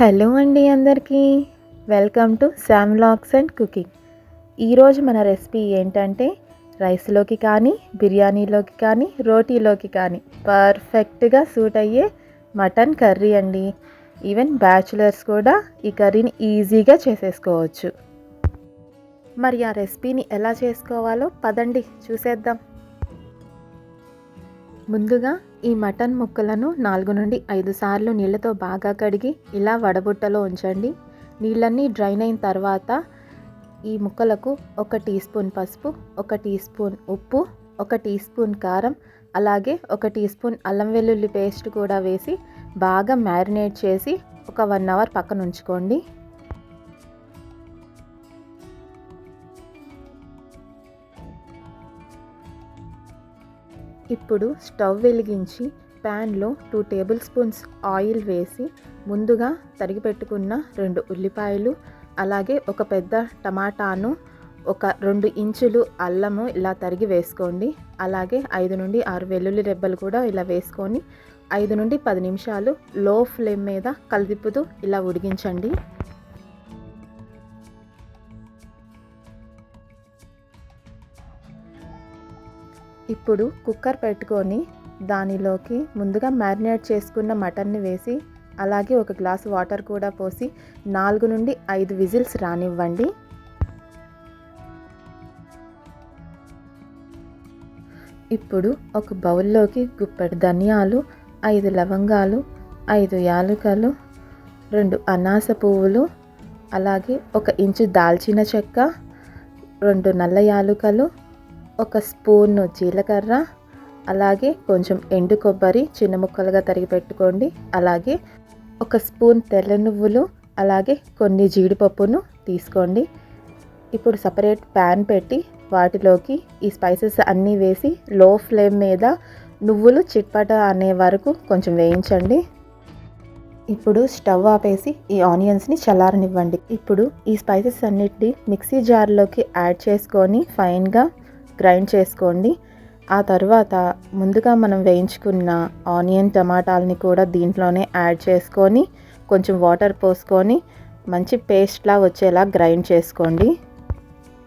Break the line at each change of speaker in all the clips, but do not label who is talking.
Hello అండి అందరికీ. Welcome to Sam locks and cooking. ఈరోజు మన రెసిపీ ఏంటంటే రైస్లోకి కానీ బిర్యానీలోకి కానీ రోటీలోకి కానీ పర్ఫెక్ట్గా సూట్ అయ్యే మటన్ కర్రీ అండి. ఈవెన్ బ్యాచులర్స్ కూడా ఈ కర్రీని ఈజీగా చేసేసుకోవచ్చు. మరి ఆ రెసిపీని ఎలా చేసుకోవాలో పదండి చూసేద్దాం. ముందుగా ఈ మటన్ ముక్కలను నాలుగు నుండి ఐదు సార్లు నీళ్ళతో బాగా కడిగి ఇలా వడబుట్టలో ఉంచండి. నీళ్ళన్నీ డ్రైన్ అయిన తర్వాత ఈ ముక్కలకు ఒక టీ స్పూన్ పసుపు ఒక టీ స్పూన్ ఉప్పు ఒక టీ స్పూన్ కారం అలాగే ఒక టీ స్పూన్ అల్లం వెల్లుల్లి పేస్ట్ కూడా వేసి బాగా మ్యారినేట్ చేసి ఒక వన్ అవర్ పక్కన ఉంచుకోండి. ఇప్పుడు స్టవ్ వెలిగించి ప్యాన్లో టూ టేబుల్ స్పూన్స్ ఆయిల్ వేసి ముందుగా తరిగి పెట్టుకున్న రెండు ఉల్లిపాయలు అలాగే ఒక పెద్ద టమాటాను ఒక రెండు ఇంచులు అల్లము ఇలా తరిగి వేసుకోండి. అలాగే ఐదు నుండి ఆరు వెల్లుల్లి రెబ్బలు కూడా ఇలా వేసుకొని ఐదు నుండి పది నిమిషాలు లో ఫ్లేమ్ మీద కలిదిప్పుతూ ఇలా ఉడికించండి. ఇప్పుడు కుక్కర్ పెట్టుకొని దానిలోకి ముందుగా మ్యారినేట్ చేసుకున్న మటన్ని వేసి అలాగే ఒక గ్లాస్ వాటర్ కూడా పోసి నాలుగు నుండి ఐదు విజిల్స్ రానివ్వండి. ఇప్పుడు ఒక బౌల్లోకి గుప్పెడు ధనియాలు ఐదు లవంగాలు ఐదు యాలుకలు రెండు అనాస పువ్వులు అలాగే ఒక ఇంచు దాల్చిన చెక్క రెండు నల్ల యాలుకలు ఒక స్పూన్ జీలకర్ర అలాగే కొంచెం ఎండు కొబ్బరి చిన్న ముక్కలుగా తరిగి పెట్టుకోండి. అలాగే ఒక స్పూన్ తెల్ల నువ్వులు అలాగే కొన్ని జీడిపప్పును తీసుకోండి. ఇప్పుడు సపరేట్ ప్యాన్ పెట్టి వాటిలోకి ఈ స్పైసెస్ అన్నీ వేసి లో ఫ్లేమ్ మీద నువ్వులు చిట్పట అనే వరకు కొంచెం వేయించండి. ఇప్పుడు స్టవ్ ఆపేసి ఈ ఆనియన్స్ని చల్లారనివ్వండి. ఇప్పుడు ఈ స్పైసెస్ అన్నిటిని మిక్సీ జార్లోకి యాడ్ చేసుకొని ఫైన్గా గ్రైండ్ చేసుకోండి. ఆ తర్వాత ముందుగా మనం వేయించుకున్న ఆనియన్ టమాటాలని కూడా దీంట్లోనే యాడ్ చేసుకొని కొంచెం వాటర్ పోసుకొని మంచి పేస్ట్లా వచ్చేలా గ్రైండ్ చేసుకోండి.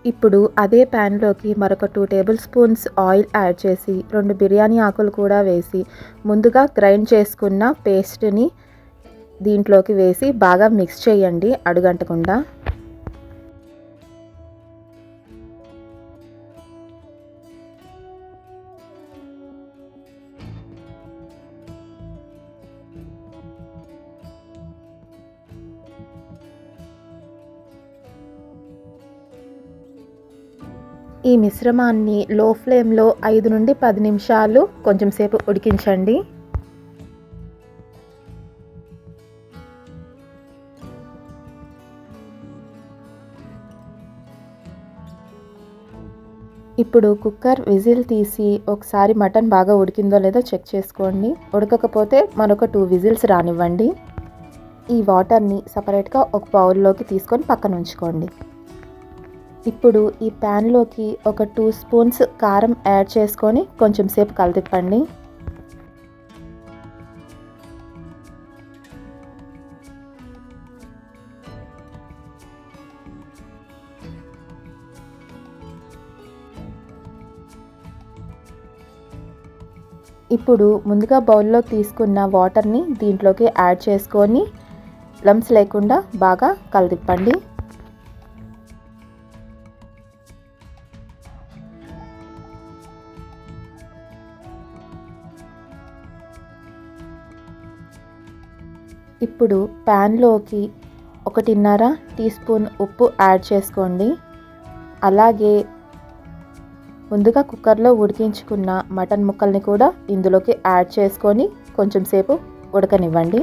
ఇప్పుడు అదే ప్యాన్లోకి మరొక two tablespoons oil add చేసి రెండు బిర్యానీ ఆకులు కూడా వేసి ముందుగా గ్రైండ్ చేసుకున్న పేస్ట్ని దీంట్లోకి వేసి బాగా మిక్స్ చేయండి అడుగంటకుండా. ఈ మిశ్రమాన్ని లో ఫ్లేమ్లో ఐదు నుండి పది నిమిషాలు కొంచెం సేపు ఉడికించండి. ఇప్పుడు కుక్కర్ విజిల్ తీసి ఒకసారి మటన్ బాగా ఉడికిందో లేదో చెక్ చేసుకోండి. ఉడకకపోతే మరొక టూ విజిల్స్ రానివ్వండి. ఈ వాటర్ని సపరేట్గా ఒక బౌల్లోకి తీసుకొని పక్కన ఉంచుకోండి. ఇప్పుడు ఈ ప్యాన్లోకి ఒక టూ స్పూన్స్ కారం యాడ్ చేసుకొని కొంచెం సేపు కలదిప్పండి. ఇప్పుడు ముందుగా బౌల్లో తీసుకున్న వాటర్ని దీంట్లోకి యాడ్ చేసుకొని లమ్స్ లేకుండా బాగా కలదిప్పండి. ఇప్పుడు ప్యాన్లోకి ఒకటిన్నర టీ స్పూన్ ఉప్పు యాడ్ చేసుకోండి. అలాగే ముందుగా కుక్కర్లో ఉడికించుకున్న మటన్ ముక్కల్ని కూడా ఇందులోకి యాడ్ చేసుకొని కొంచెం సేపు ఉడకనివ్వండి.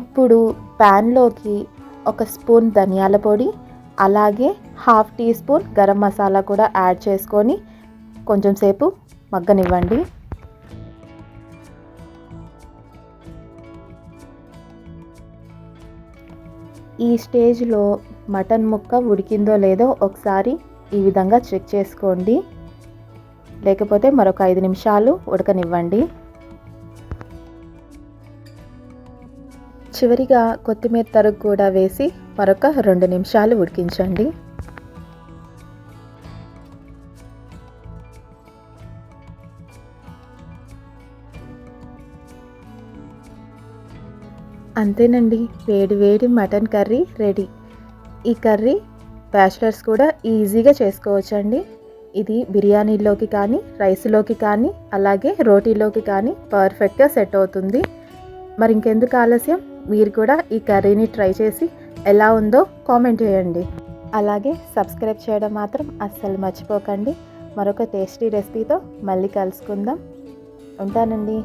ఇప్పుడు ప్యాన్లోకి ఒక స్పూన్ ధనియాల పొడి అలాగే half teaspoon garam masala కూడా యాడ్ చేసుకొని కొంచెం సేపు మగ్గనివ్వండి. ఈ స్టేజ్లో మటన్ ముక్క ఉడికిందో లేదో ఒకసారి ఈ విధంగా చెక్ చేసుకోండి. లేకపోతే మరొక ఐదు నిమిషాలు ఉడకనివ్వండి. చివరిగా కొత్తిమీర తరుగు కూడా వేసి మరొక రెండు నిమిషాలు ఉడికించండి. అంతేనండి. వేడి వేడి మటన్ కర్రీ రెడీ. ఈ కర్రీ బ్యాచిలర్స్ కూడా ఈజీగా చేసుకోవచ్చండి. ఇది బిర్యానీలోకి కానీ రైస్లోకి కానీ అలాగే రోటీలోకి కానీ పర్ఫెక్ట్గా సెట్ అవుతుంది. మరి ఇంకెందుకు ఆలస్యం? మీరు కూడా ఈ కర్రీని ట్రై చేసి ఎలా ఉందో కామెంట్ చేయండి. అలాగే సబ్స్క్రైబ్ చేయడం మాత్రం అస్సలు మర్చిపోకండి. మరొక టేస్టీ రెసిపీతో మళ్ళీ కలుసుకుందాం. ఉంటానండి.